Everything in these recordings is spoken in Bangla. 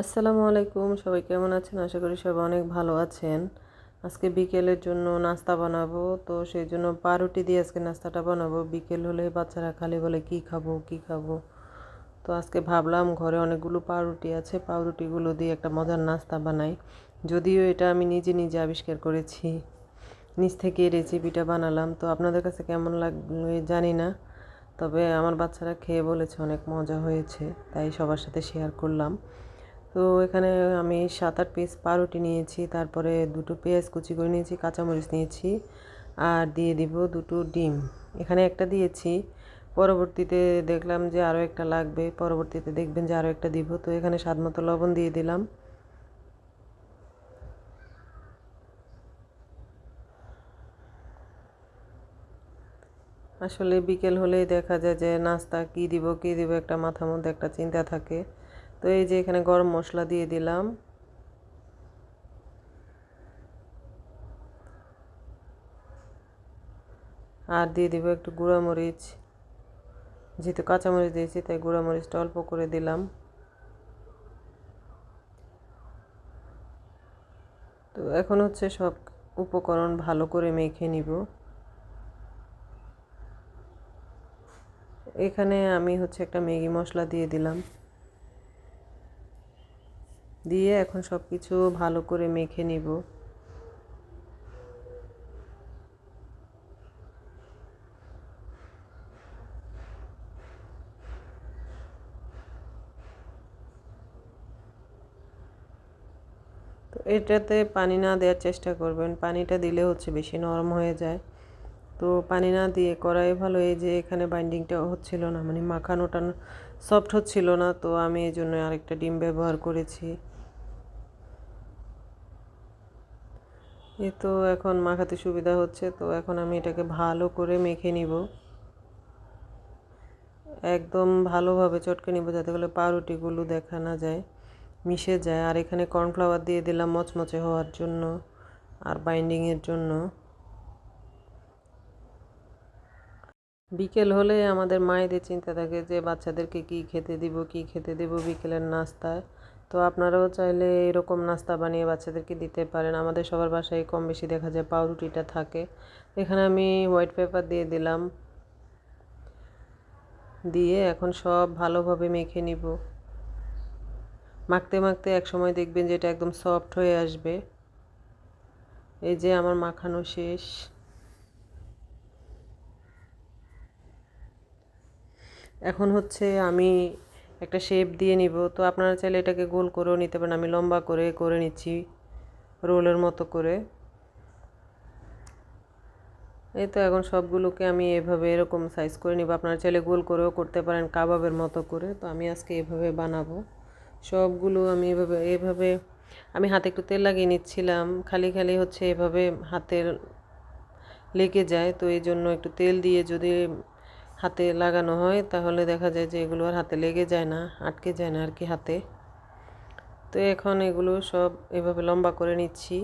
আসসালামু আলাইকুম, সবাই কেমন আছেন? আশা করি সবাই অনেক ভালো আছেন। আজকে বিকেলের জন্য নাস্তা বানাবো, তো সেই জন্য পাউরুটি দিয়ে আজকে নাস্তাটা বানাবো। বিকেল হলে বাচ্চারা খালি বলে, কি খাব কি খাব? তো আজকে ভাবলাম ঘরে অনেকগুলো পাউরুটি আছে পাউরুটিগুলো দিয়ে একটা মজার নাস্তা বানাই। যদিও এটা আমি নিজে নিজে আবিষ্কার করেছি, নিজ থেকে রেসিপিটা বানালাম, তো আপনাদের কাছে কেমন লাগবে জানি না। তবে আমার বাচ্চারা খেয়ে বলেছে, অনেক মজা হয়েছে। তাই সবার সাথে শেয়ার করলাম। তো এখানে আমি সাত আট পিস পাউরুটি নিয়েছি, তারপরে দুটো পেঁয়াজ কুচি করে নিয়েছি, কাঁচামরিচ নিয়েছি আর দিয়ে দিব দুটো ডিম। এখানে একটা দিয়েছি, পরবর্তীতে দেখলাম যে আরও একটা লাগবে, পরবর্তীতে দেখবেন যে আরও একটা দিব, তো এখানে স্বাদ মতো লবণ দিয়ে দিলাম। আসলে বিকেল হলেই দেখা যায় যে নাস্তা কি দিব কি দিব একটা মাথার মধ্যে একটা চিন্তা থাকে। তো এই যে এখানে গরম মশলা দিয়ে দিলাম। আর দিয়ে দিব একটু গুঁড়ামরিচ, যেহেতু কাঁচামরিচ দিয়েছি, তাই গুঁড়ামরিচটা অল্প করে দিলাম। তো এখন হচ্ছে সব উপকরণ ভালো করে মেখে নিব। এখানে আমি হচ্ছে একটা ম্যাগি মশলা দিয়ে দিলাম। দিয়ে এখন সব কিছু ভালো করে মেখে নিব। তো এটাতে পানি না দেওয়ার চেষ্টা করবেন। পানিটা দিলে হচ্ছে বেশি নরম হয়ে যায়। তো পানি না দিয়ে করাই ভালো, এই যে এখানে বাইন্ডিংটা হচ্ছিল না মানে মাখানোটা সফট হচ্ছিল না, তো আমি এই জন্য আরেকটা ডিম ব্যবহার করেছি। এ তো এখন মাখাতে সুবিধা হচ্ছে, তো এখন আমি এটাকে ভালো করে মেখে নিব। একদম ভালোভাবে চটকে নিব যাতে করে পাউরুটিগুলো দেখা না যায়, মিশে যায়। আর এখানে কর্নফ্লাওয়ার দিয়ে দিলাম মচমচে হওয়ার জন্য আর বাইন্ডিংয়ের জন্য। বিকেল হলে আমাদের মায়েদের চিন্তা থাকে যে বাচ্চাদেরকে কি খেতে দিব, কি খেতে দেব বিকেলের নাস্তায়। তো আপনারাও চাইলে এরকম নাস্তা বানিয়ে বাচ্চাদেরকে দিতে পারেন। আমাদের সবার বাসায় কম বেশি দেখা যায় পাউরুটিটা থাকে। এখানে আমি হোয়াইট পেপার দিয়ে দিলাম। দিয়ে এখন সব ভালোভাবে মেখে নিব। মাখতে মাখতে এক সময় দেখবেন যে এটা একদম সফট হয়ে আসবে। এই যে আমার মাখানো শেষ। এখন হচ্ছে আমি একটা শেপ দিয়ে নিব। তো আপনারা চাইলে এটাকে গোল করেও নিতে পারেন। আমি লম্বা করে করে নিচ্ছি, রোলের মতো করে। এই তো এখন সবগুলোকে আমি এভাবে এরকম সাইজ করে নিব। আপনারা চাইলে গোল করেও করতে পারেন, কাবাবের মতো করে। তো আমি আজকে এভাবে বানাবো। সবগুলো আমি এভাবে এভাবে আমি হাতে একটু তেল লাগিয়ে নিচ্ছিলাম। খালি খালি হচ্ছে এভাবে হাতের লেগে যায়। তো এই জন্য একটু তেল দিয়ে যদি হাতে লাগানো হয়, তাহলে দেখা যায় যে এগুলো আর হাতে লেগে যায় না, আটকে যায় না আর কি হাতে। তো এখন এগুলো সব এভাবে লম্বা করে নিচ্ছি।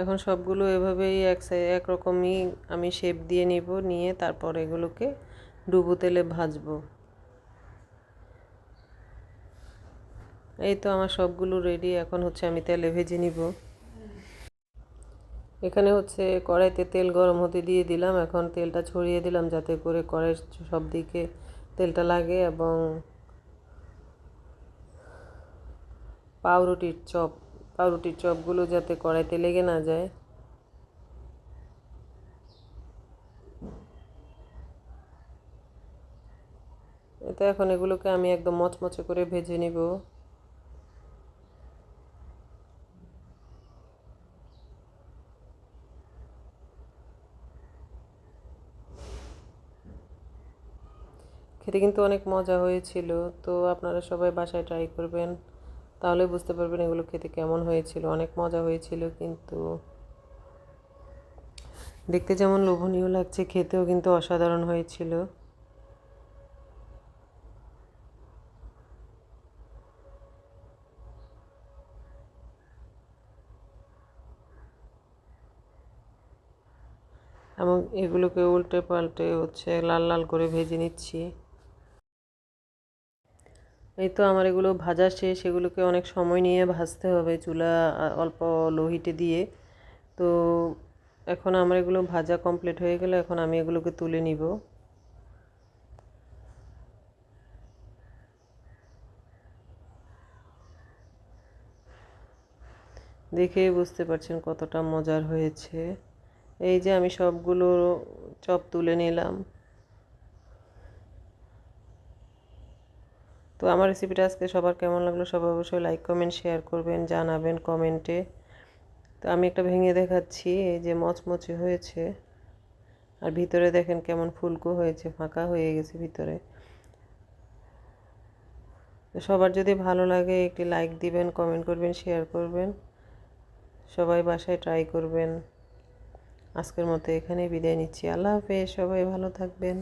এখন সবগুলো এভাবেই এক একরকমই আমি শেপ দিয়ে নিব, নিয়ে তারপর এগুলোকে ডুবো তেলে ভাজবো। এই তো আমার সবগুলো রেডি এখন হচ্ছে আমি তেলে ভেজে নিব। এখানে হচ্ছে কড়াইতে তেল গরম হতে দিয়ে দিলাম, এখন তেলটা ছড়িয়ে দিলাম যাতে করে কড়াই সব দিকে তেলটা লাগে এবং পাউরুটির চপ, পাউরুটির চপগুলো যাতে কড়াইতে লেগে না যায়। এতে এখন এগুলোকে আমি একদম মচমচে করে ভেজে নিব। খেতে কিন্তু অনেক মজা হয়েছিল। তো আপনারা সবাই বাসায় ট্রাই করবেন, তাহলে বুঝতে পারবেন এগুলো খেতে কেমন হয়েছিল। অনেক মজা হয়েছিল কিন্তু দেখতে যেমন লোভনীয় লাগছে, খেতেও কিন্তু অসাধারণ হয়েছিল। এবং এগুলোকে উল্টে পাল্টে হচ্ছে লাল লাল করে ভেজে নিচ্ছি। এই তো আমার এগুলো ভাজা শেষ, এগুলোকে অনেক সময় নিয়ে ভাজতে হবে চুলা অল্প লো হিটে দিয়ে। তো এখন আমার এগুলো ভাজা কমপ্লিট হয়ে গেলে এখন আমি এগুলোকে তুলে নিব। দেখেই বুঝতে পারছেন কতটা মজার হয়েছে। এই যে আমি সবগুলো চপ তুলে নিলাম। তো আমার রেসিপিটা আজকে সবার কেমন লাগল সবাই অবশ্যই লাইক কমেন্ট শেয়ার করবেন, জানাবেন কমেন্টে তো আমি একটা ভেঙে দেখাচ্ছি, এই যে মচমচে হয়েছে। আর ভিতরে দেখেন কেমন ফুলকো হয়েছে, ফাঁকা হয়ে গেছে ভিতরে। তো সবার যদি ভালো লাগে একটি লাইক দিবেন কমেন্ট করবেন শেয়ার করবেন। সবাই বাসায় ট্রাই করবেন। আজকের মতো এখানেই বিদায় নিচ্ছি। আল্লাহ হাফেজ, সবাই ভালো থাকবেন।